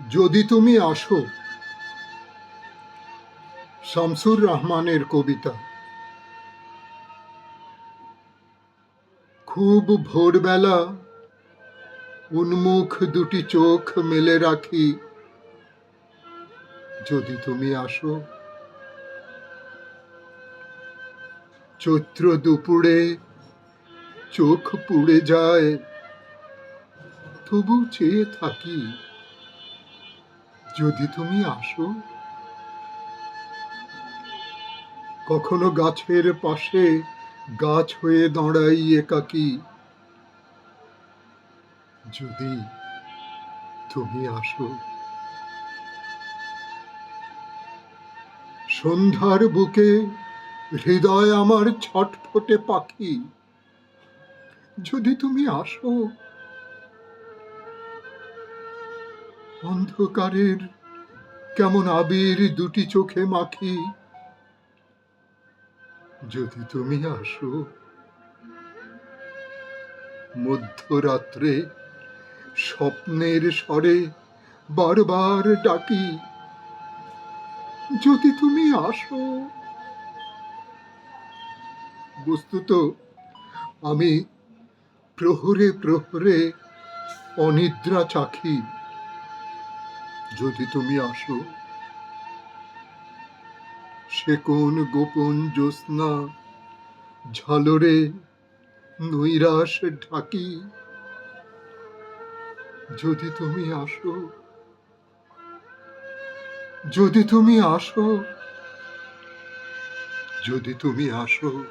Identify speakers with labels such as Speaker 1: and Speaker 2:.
Speaker 1: যদি তুমি আসো, শামসুর রহমানের কবিতা। খুব ভোরবেলা উন্মুখ দুটি চোখ মেলে রাখি। যদি তুমি আসো, চৈত্র দুপুরে চোখ পুড়ে যায়, তবু চেয়ে থাকি যদি তুমি আসো, কখনো গাছের পাশে গাছ হয়ে দাঁড়াই একাকি। যদি তুমি আসো, সন্ধ্যার বুকে হৃদয় আমার ছটফটে পাখি। যদি তুমি আসো অন্ধকারের কেমন আবির দুটি চোখে মাখি? যদি তুমি আসো, মধ্যরাত্রে স্বপ্নের স্বরে বারবার ডাকি। যদি তুমি আসো, বস্তুত আমি প্রহরে প্রহরে অনিদ্রা চাখি। যদি তুমি আসো, সে কোন গোপন জ্যোৎস্না, ঝালরে নৈরাশ ঢাকি? যদি তুমি আসো, যদি তুমি আসো, যদি তুমি আসো